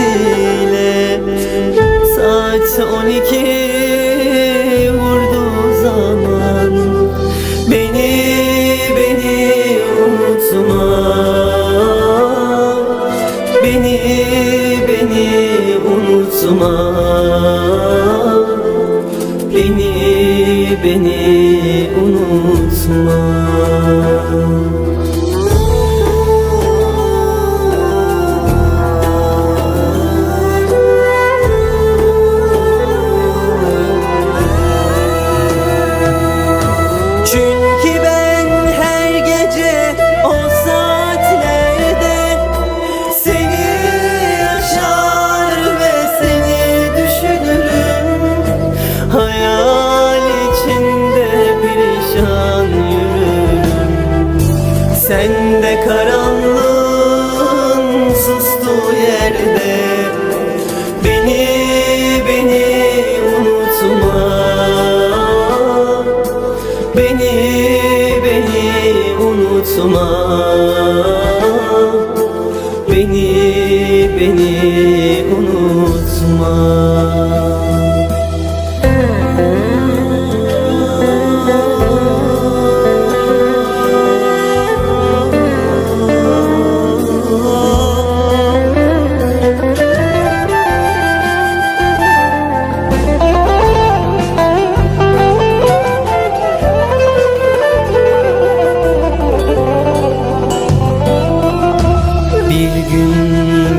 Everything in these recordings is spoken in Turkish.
vesile Saat on iki vurdu zaman. Beni, beni unutma. Beni, beni unutma. Beni, beni unutma. Perişan yürürüm Sen de karanlığın sustuğu yerde. Beni, beni unutma. Beni, beni unutma. Beni, beni unutma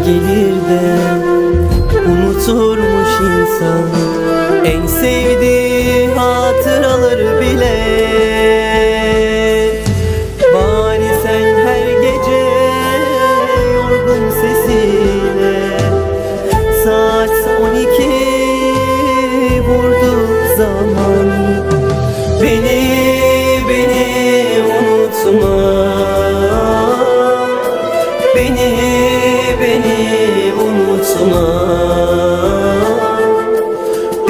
gelir de unuturmuş insan. En sevdiği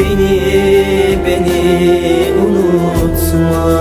Beni, beni unutma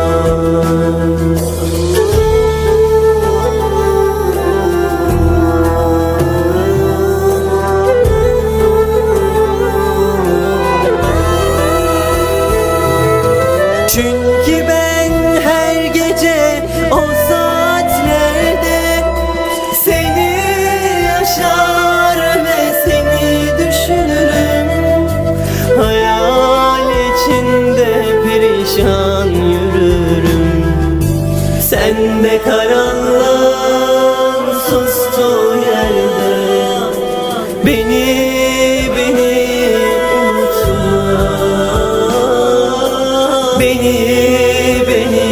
can yürürüm. Sen de karanlığın sustu yerde. Beni, beni unutma Beni, beni